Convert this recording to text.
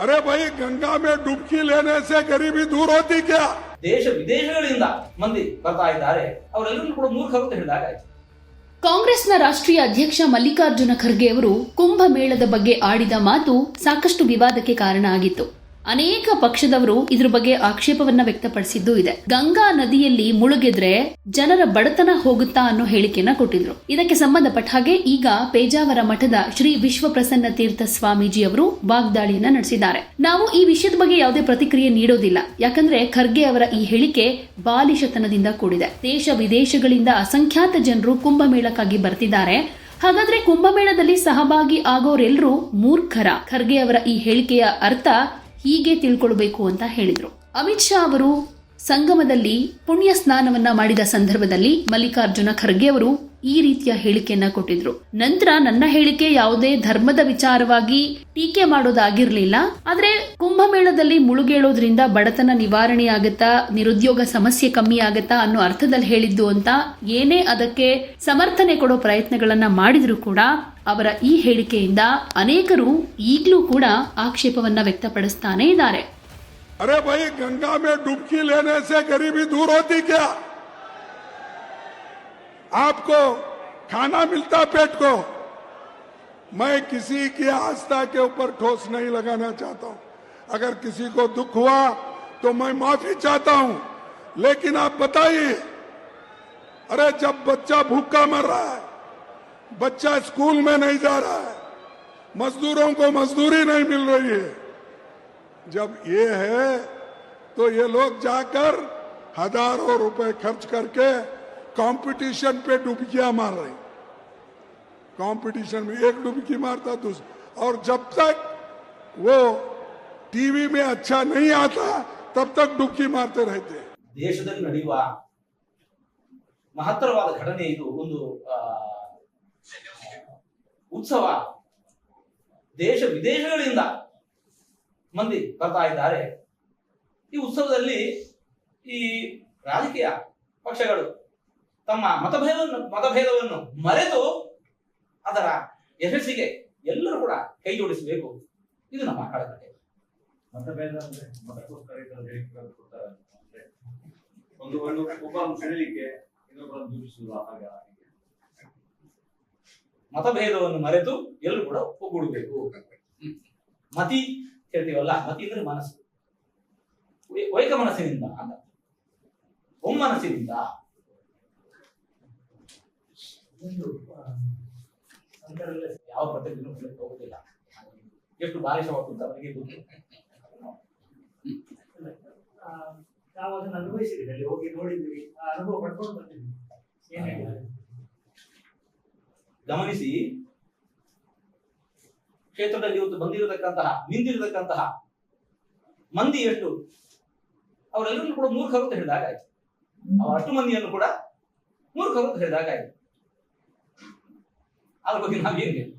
ಅರೆ ಬೈ ಗಂಗಾ ಮೇ ಡುಬ್ಕಿ ಲೇನೆ ಗರೀಬಿ ದೂರ ಹೋತಿ ಕ್ಯಾ ದೇಶ ವಿದೇಶಗಳಿಂದ ಮಂದಿ ಬರ್ತಾ ಇದ್ದಾರೆ. ಅವರೆಲ್ಲರೂ ಕೂಡ ಮೂರ್ಖರು ಅಂತ ಹೇಳಿದಾಗ ಕಾಂಗ್ರೆಸ್ನ ರಾಷ್ಟ್ರೀಯ ಅಧ್ಯಕ್ಷ ಮಲ್ಲಿಕಾರ್ಜುನ ಖರ್ಗೆ ಅವರು ಕುಂಭಮೇಳದ ಬಗ್ಗೆ ಆಡಿದ ಮಾತು ಸಾಕಷ್ಟು ವಿವಾದಕ್ಕೆ ಕಾರಣ ಆಗಿತ್ತು. ಅನೇಕ ಪಕ್ಷದವರು ಇದ್ರ ಬಗ್ಗೆ ಆಕ್ಷೇಪವನ್ನ ವ್ಯಕ್ತಪಡಿಸಿದ್ದು ಇದೆ. ಗಂಗಾ ನದಿಯಲ್ಲಿ ಮುಳುಗಿದ್ರೆ ಜನರ ಬಡತನ ಹೋಗುತ್ತಾ ಅನ್ನೋ ಹೇಳಿಕೆಯನ್ನ ಕೊಟ್ಟಿದ್ರು. ಇದಕ್ಕೆ ಸಂಬಂಧಪಟ್ಟ ಹಾಗೆ ಈಗ ಪೇಜಾವರ ಮಠದ ಶ್ರೀ ವಿಶ್ವಪ್ರಸನ್ನ ತೀರ್ಥ ಸ್ವಾಮೀಜಿ ಅವರು ವಾಗ್ದಾಳಿಯನ್ನ ನಡೆಸಿದ್ದಾರೆ. ನಾವು ಈ ವಿಷಯದ ಬಗ್ಗೆ ಯಾವುದೇ ಪ್ರತಿಕ್ರಿಯೆ ನೀಡೋದಿಲ್ಲ. ಯಾಕಂದ್ರೆ ಖರ್ಗೆ ಅವರ ಈ ಹೇಳಿಕೆ ಬಾಲಿಶತನದಿಂದ ಕೂಡಿದೆ. ದೇಶ ವಿದೇಶಗಳಿಂದ ಅಸಂಖ್ಯಾತ ಜನರು ಕುಂಭಮೇಳಕ್ಕಾಗಿ ಬರ್ತಿದ್ದಾರೆ. ಹಾಗಾದ್ರೆ ಕುಂಭಮೇಳದಲ್ಲಿ ಸಹಭಾಗಿ ಆಗೋರೆಲ್ಲರೂ ಮೂರ್ಖರ? ಖರ್ಗೆ ಅವರ ಈ ಹೇಳಿಕೆಯ ಅರ್ಥ ಹೀಗೆ ತಿಳ್ಕೊಳ್ಬೇಕು ಅಂತ ಹೇಳಿದ್ರು. ಅಮಿತ್ ಶಾ ಅವರು ಸಂಗಮದಲ್ಲಿ ಪುಣ್ಯ ಸ್ನಾನವನ್ನ ಮಾಡಿದ ಸಂದರ್ಭದಲ್ಲಿ ಮಲ್ಲಿಕಾರ್ಜುನ ಖರ್ಗೆ ಅವರು ಈ ರೀತಿಯ ಹೇಳಿಕೆಯನ್ನ ಕೊಟ್ಟಿದ್ರು. ನಂತರ ನನ್ನ ಹೇಳಿಕೆ ಯಾವುದೇ ಧರ್ಮದ ವಿಚಾರವಾಗಿ ಟೀಕೆ ಮಾಡೋದಾಗಿರ್ಲಿಲ್ಲ. ಆದ್ರೆ ಕುಂಭಮೇಳದಲ್ಲಿ ಮುಳುಗೇಳೋದ್ರಿಂದ ಬಡತನ ನಿವಾರಣೆ ಆಗತ್ತಾ ನಿರುದ್ಯೋಗ ಸಮಸ್ಯೆ ಕಮ್ಮಿ ಆಗತ್ತಾ ಅನ್ನೋ ಅರ್ಥದಲ್ಲಿ ಹೇಳಿದ್ದು ಅಂತ ಏನೇ ಅದಕ್ಕೆ ಸಮರ್ಥನೆ ಕೊಡೋ ಪ್ರಯತ್ನಗಳನ್ನ ಮಾಡಿದ್ರು ಕೂಡ ಅವರ ಈ ಹೇಳಿಕೆಯಿಂದ ಅನೇಕರು ಈಗಲೂ ಕೂಡ ಆಕ್ಷೇಪವನ್ನ ವ್ಯಕ್ತಪಡಿಸ್ತಾನೆ ಇದ್ದಾರೆ. आपको खाना मिलता पेट को। मैं किसी की आस्था के ऊपर ठोस नहीं लगाना चाहता हूँ। अगर किसी को दुख हुआ तो मैं माफ़ी चाहता हूँ। लेकिन आप बताइए, अरे जब बच्चा भूखा मर रहा है, बच्चा स्कूल में नहीं जा रहा है, मजदूरों को मजदूरी नहीं मिल रही है। जब ये है तो ये लोग जाकर हज़ारों रुपए खर्च करके कंपटीशन पे डुबकियां मार रहे कंपटीशन में एक डुबकी मारता दूसरा और जब तक वो टीवी में अच्छा नहीं आता तब तक डुबकी मारते रहते हैं ದೇಶದಲ್ಲಿ ನಡೆಯುವ ಮಹತ್ತರವಾದ ಘಟನೆ ಇದು ಒಂದು ಆ, ಉತ್ಸವ ದೇಶ ವಿದೇಶಗಳಿಂದ ಮಂದಿ ಬರ್ತಾ ಇದ್ದಾರೆ ಈ ಉತ್ಸವದಲ್ಲಿ ಈ ರಾಜಕೀಯ ಪಕ್ಷಗಳು ತಮ್ಮ ಮತಭೇದವನ್ನು ಮತಭೇದವನ್ನು ಮರೆತು ಅದರ ಯಶಸ್ಸಿಗೆ ಎಲ್ಲರೂ ಕೂಡ ಕೈ ಜೋಡಿಸಬೇಕು. ಇದು ನಮ್ಮ ಕಳಕಟ್ಟೆ ಮತಭೇದ ಅಂದ್ರೆ ಮತಕ್ಕೋಸ್ಕರ ಒಂದು ಒಂದು ಒಬ್ಬರನ್ನು ಸೆಳೆಲಿಕ್ಕೆ ಇನ್ನೊಬ್ಬರನ್ನು ದೂಷಿಸುವ ಹಾಗೆ. ಮತಭೇದವನ್ನು ಮರೆತು ಎಲ್ಲರೂ ಕೂಡ ಒಗ್ಗೂಡಬೇಕು. ಮತಿ ಹೇಳ್ತೀವಲ್ಲ ಮತಿ ಅಂದ್ರೆ ಮನಸ್ಸು. ವೈಕ ಮನಸ್ಸಿನಿಂದ ಅಂತ. ಒಮ್ಮನಸ್ಸಿನಿಂದ. ಯಾವ ಹೇಳಕ್ಕೆ ಹೋಗುದಿಲ್ಲ ಎಷ್ಟು ಬಾಲಿಶವಾಗ್ತದೆ ಅಂತ ಅವರಿಗೆ ಗೊತ್ತು ನಾವು ಅದನ್ನ ಅನುಭವಿಸಿದ್ವಿ ಅಲ್ಲಿ ಹೋಗಿ ನೋಡಿದ್ವಿ ಆ ಅನುಭವ ಪಡ್ಕೊಂಡು ಬಂದಿದ್ವಿ ಗಮನಿಸಿ, ಕ್ಷೇತ್ರದಲ್ಲಿ ಇವತ್ತು ಬಂದಿರತಕ್ಕಂತಹ, ನಿಂತಿರತಕ್ಕಂತಹ ಮಂದಿ ಎಷ್ಟು? ಅವರೆಲ್ಲರೂ ಕೂಡ ಮೂರ್ಖರು ಅಂತ ಹೇಳಿದಾಗ ಆಯ್ತು ಅವರಷ್ಟು ಮಂದಿಯನ್ನು ಕೂಡ ಮೂರ್ಖರು ಅಂತ ಹೇಳಿದಾಗ ಆಯ್ತು ಅದ್ರ ಬಗ್ಗೆ ನಾವೇನು ಹೇಳಿ